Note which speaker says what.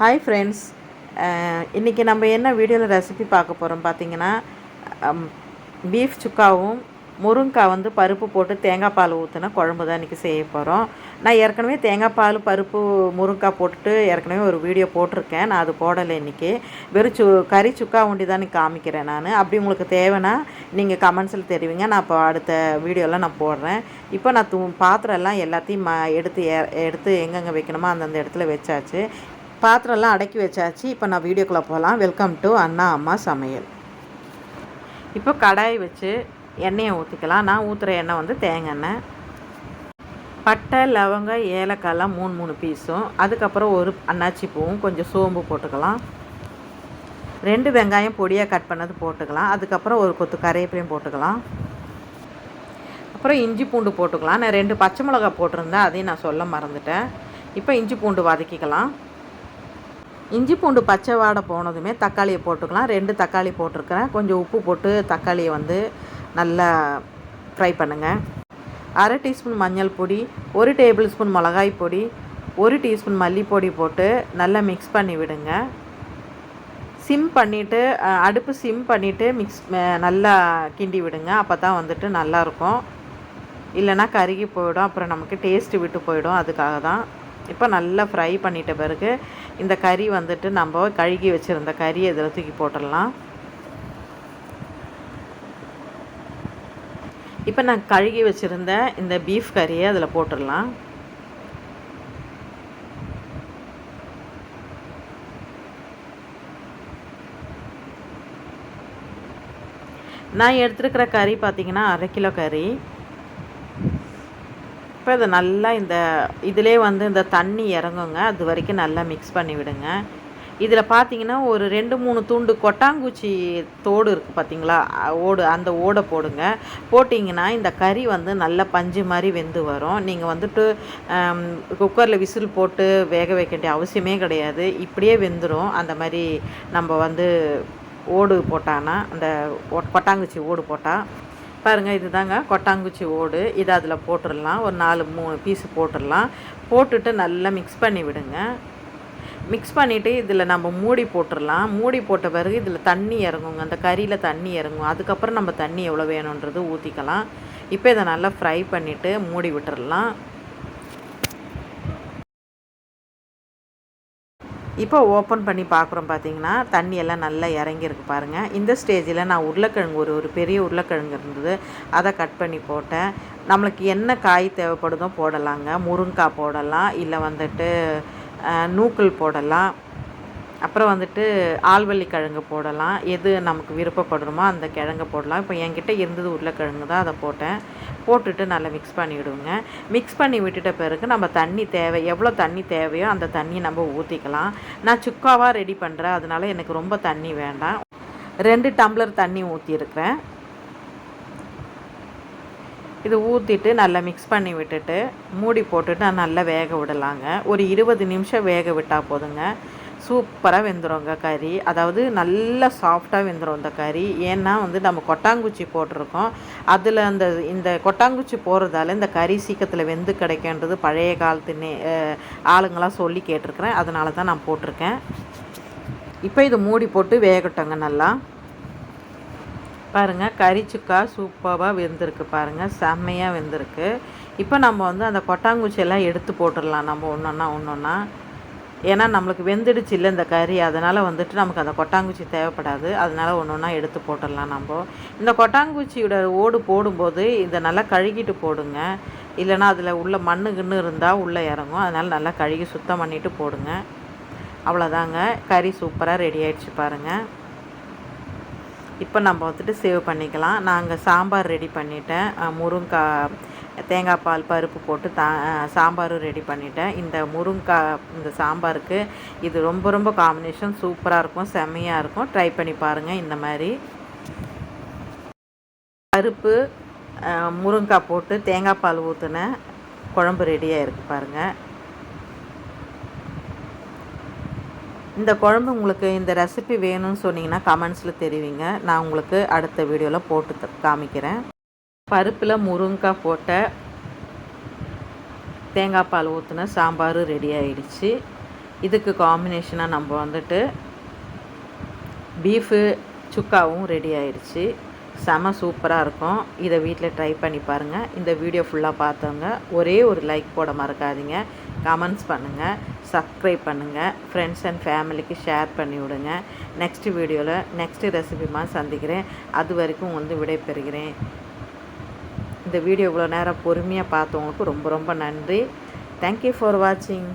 Speaker 1: Hi friends இன்றைக்கி நம்ம என்ன வீடியோவில் ரெசிபி பார்க்க போகிறோம் பார்த்தீங்கன்னா பீஃப் சுக்காவும் முருங்காய் வந்து பருப்பு போட்டு தேங்காய் பால் ஊற்றின குழம்பு தான் இன்றைக்கி செய்ய போகிறோம் நான் ஏற்கனவே தேங்காய் பால் பருப்பு முருங்காய் போட்டுட்டு ஏற்கனவே ஒரு வீடியோ போட்டிருக்கேன். நான் அது போடலை இன்றைக்கி வெறும் சு கறி சுக்கா உண்டி தான் காமிக்கிறேன் நான். அப்படி உங்களுக்கு தேவைன்னா நீங்கள் கமெண்ட்ஸில் தெரிவிங்க. நான் இப்போ அடுத்த வீடியோவில் நான் போடுறேன். இப்போ நான் தூ பாத்திரம் எல்லாம் எல்லாத்தையும் ம எடுத்து எடுத்து எங்கெங்கே வைக்கணுமோ அந்தந்த இடத்துல வச்சாச்சு. பாத்திரம்லாம் அடக்கி வச்சாச்சு. இப்போ நான் வீடியோக்குள்ளே போகலாம் வெல்கம் டு அண்ணா அம்மா சமையல். இப்போ கடாய் வச்சு எண்ணெயை ஊற்றிக்கலாம் நான் ஊற்றுற எண்ணெய் வந்து தேங்காய் எண்ணெய். பட்டை லவங்கம் ஏலக்காய்லாம் மூணு மூணு பீஸும். அதுக்கப்புறம் ஒரு அன்னாச்சி பூவும் கொஞ்சம் சோம்பு போட்டுக்கலாம். ரெண்டு வெங்காயம் பொடியாக கட் பண்ணது போட்டுக்கலாம். அதுக்கப்புறம் ஒரு கொத்து கறிவேப்பிலையும் போட்டுக்கலாம். அப்புறம் இஞ்சி பூண்டு போட்டுக்கலாம். நான் ரெண்டு பச்சை மிளகாய் போட்டிருந்தேன். அதையும் நான் சொல்ல மறந்துட்டேன். இப்போ இஞ்சி பூண்டு வதக்கிக்கலாம். இஞ்சி பூண்டு பச்சை வாடை போனதுமே தக்காளியை போட்டுக்கலாம். ரெண்டு தக்காளி போட்டிருக்கிறேன். கொஞ்சம் உப்பு போட்டு தக்காளியை வந்து நல்லா ஃப்ரை பண்ணுங்கள் அரை டீஸ்பூன் மஞ்சள் பொடி ஒரு டேபிள் ஸ்பூன் மிளகாய் பொடி ஒரு டீஸ்பூன் மல்லிப்பொடி போட்டு நல்லா மிக்ஸ் பண்ணி விடுங்க. சிம் பண்ணிவிட்டு அடுப்பு சிம் பண்ணிவிட்டு மிக்ஸ் நல்லா கிண்டி விடுங்க. அப்போ தான் வந்துட்டு நல்லாயிருக்கும் இல்லைன்னா கருகி போயிடும். அப்புறம் நமக்கு டேஸ்ட்டு விட்டு போயிடும். அதுக்காக தான் இப்போ நல்லா ஃப்ரை பண்ணிட்ட பிறகு இந்த கறி வந்துட்டு நம்ம கழுகி வச்சுருந்த கறியை இதில் தூக்கி போட்டுடலாம். இப்போ நான் கழுகி வச்சுருந்த இந்த பீஃப் கறியை அதில் போட்டுடலாம். நான் எடுத்துருக்கிற கறி பார்த்தீங்கன்னா அரை கிலோ கறி. இப்போ இதை நல்லா இந்த இதிலே வந்து இந்த தண்ணி இறங்குங்க. அது வரைக்கும் நல்லா மிக்ஸ் பண்ணி விடுங்க. இதில் பார்த்தீங்கன்னா ஒரு ரெண்டு மூணு துண்டு கொட்டாங்குச்சி தோடு இருக்குது பார்த்தீங்களா ஓடு அந்த ஓடை போடுங்க. போட்டிங்கன்னா இந்த கறி வந்து நல்லா பஞ்சு மாதிரி வெந்து வரும். நீங்கள் வந்துட்டு குக்கரில் விசில் போட்டு வேக வைக்க வேண்டிய அவசியமே கிடையாது. இப்படியே வெந்துடும் அந்த மாதிரி நம்ம வந்து ஓடு போட்டான்னா அந்த ஒ- கொட்டாங்குச்சி ஓடு போட்டால் பாருங்கள் இதுதாங்க. கொட்டாங்குச்சி ஓடு. இதை அதில் போட்டுடலாம் ஒரு நாலு மூணு பீஸ் போட்டுடலாம் போட்டுட்டு நல்லா மிக்ஸ் பண்ணி விடுங்க. மிக்ஸ் பண்ணிவிட்டு இதில் நம்ம மூடி போட்டுடலாம் மூடி போட்ட பிறகு இதில் தண்ணி இறங்குங்க. அந்த கறியில் தண்ணி இறங்கும். அதுக்கப்புறம் நம்ம தண்ணி எவ்வளோ வேணுன்றது ஊற்றிக்கலாம் இப்போ இதை நல்லா ஃப்ரை பண்ணிவிட்டு மூடி விட்டுடலாம் இப்போ ஓப்பன் பண்ணி பார்க்குறோம் பார்த்தீங்கன்னா தண்ணி எல்லாம் நல்லா இறங்கியிருக்கு பாருங்கள் இந்த ஸ்டேஜில் நான் உருளைக்கிழங்கு ஒரு ஒரு பெரிய உருளைக்கிழங்கு இருந்தது. அதை கட் பண்ணி போட்டேன். நம்மளுக்கு என்ன காய் தேவைப்படுதோ போடலாங்க. முருங்காய் போடலாம். இல்லை வந்துட்டு நூக்கல் போடலாம். அப்புறம் வந்துட்டு ஆல்வள்ளி கிழங்கு போடலாம். எது நமக்கு விருப்பப்படுறோமோ அந்த கிழங்கு போடலாம். இப்போ என்கிட்ட இருந்தது உருளைக்கிழங்கு தான் அதை போட்டேன். போட்டுட்டு நல்லா மிக்ஸ் பண்ணி விடுவோங்க மிக்ஸ் பண்ணி விட்டுட்ட பிறகு நம்ம தண்ணி தேவை எவ்வளோ தண்ணி தேவையோ அந்த தண்ணியை நம்ம ஊற்றிக்கலாம் நான் சுக்காவாக ரெடி பண்ணுறேன் அதனால எனக்கு ரொம்ப தண்ணி வேண்டாம். ரெண்டு டம்ளர் தண்ணி ஊற்றிருக்கிறேன் இது ஊற்றிட்டு நல்லா மிக்ஸ் பண்ணி விட்டுட்டு மூடி போட்டுட்டு நல்லா வேக விடலாங்க. ஒரு இருபது நிமிஷம் வேக விட்டால் போதுங்க. சூப்பராக வெந்துருங்க கறி. அதாவது நல்லா சாஃப்டாக வெந்துடும் இந்த கறி. ஏன்னா வந்து நம்ம கொட்டாங்குச்சி போட்டிருக்கோம். அதில் அந்த இந்த கொட்டாங்குச்சி போடுறதால இந்த கறி சீக்கிரத்தில் வெந்து கிடைக்கின்றது பழைய காலத்து நே ஆளுங்களாம் சொல்லி கேட்டிருக்கிறேன். அதனால தான் நான் போட்டிருக்கேன். இப்போ இது மூடி போட்டு வேகட்டோங்க நல்லா. பாருங்கள் கறி சுக்கா சூப்பராக வெந்திருக்கு பாருங்கள் செம்மையாக வெந்திருக்கு. இப்போ நம்ம வந்து அந்த கொட்டாங்குச்சி எல்லாம் எடுத்து போட்டுடலாம். நம்ம ஒன்றொன்னா ஒன்றொன்னா ஏன்னா நம்மளுக்கு வெந்துடுச்சு இல்லை இந்த கறி அதனால் வந்துட்டு நமக்கு அந்த கொட்டாங்குச்சி தேவைப்படாது. அதனால் ஒன்று ஒன்றா எடுத்து போட்டுடலாம் நம்ம. இந்த கொட்டாங்குச்சியோட ஓடு போடும்போது இதை நல்லா கழுகிட்டு போடுங்க. இல்லைன்னா அதில் உள்ள மண்ணு கிண்ணு இருந்தால் உள்ளே இறங்கும். அதனால் நல்லா கழுகி சுத்தம் பண்ணிவிட்டு போடுங்க. அவ்வளோதாங்க கறி சூப்பராக ரெடி ஆகிடுச்சு பாருங்கள் இப்போ நம்ம வந்துட்டு சேவ் பண்ணிக்கலாம். நாங்கள் சாம்பார் ரெடி பண்ணிட்டேன். முருங்காய் தேங்காய் பால் பருப்பு போட்டு தா சாம்பாரும் ரெடி பண்ணிட்டேன். இந்த முருங்காய் இந்த சாம்பாருக்கு இது ரொம்ப ரொம்ப காம்பினேஷன் சூப்பராக இருக்கும் செம்மையாக இருக்கும். ட்ரை பண்ணி பாருங்கள் இந்த மாதிரி. பருப்பு முருங்கக்காய் முருங்காய் போட்டு தேங்காய் பால் ஊற்றின குழம்பு ரெடியாக இருக்குது பாருங்கள் இந்த குழம்பு உங்களுக்கு இந்த ரெசிபி வேணும்னு சொன்னீங்கன்னா கமெண்ட்ஸில் தெரிவிங்க. நான் உங்களுக்கு அடுத்த வீடியோவில் போட்டு த- காமிக்கிறேன். பருப்பில் முருங்கைக்காய் போட்ட தேங்காய் பால் ஊற்றின சாம்பார் ரெடி ஆகிடுச்சு இதுக்கு காம்பினேஷனாக நம்ம வந்துட்டு பீஃபு சுக்காவும் ரெடி ஆகிடுச்சு செம சூப்பராக இருக்கும். இதை வீட்டில் ட்ரை பண்ணி பாருங்கள் இந்த வீடியோ ஃபுல்லாக பார்த்தவங்க ஒரே ஒரு லைக் போட மறக்காதீங்க. கமெண்ட்ஸ் பண்ணுங்கள் சப்ஸ்கிரைப் பண்ணுங்கள் ஃப்ரெண்ட்ஸ் அண்ட் ஃபேமிலிக்கு ஷேர் பண்ணி விடுங்க. நெக்ஸ்ட் வீடியோவில் நெக்ஸ்ட்டு ரெசிபிமா சந்திக்கிறேன். அது வரைக்கும் வந்து விடைபெறுகிறேன். இந்த வீடியோ இவ்வளோ நேரம் பொறுமையாக பார்த்தவங்களுக்கு ரொம்ப ரொம்ப நன்றி. தேங்க்யூ ஃபார் வாட்சிங்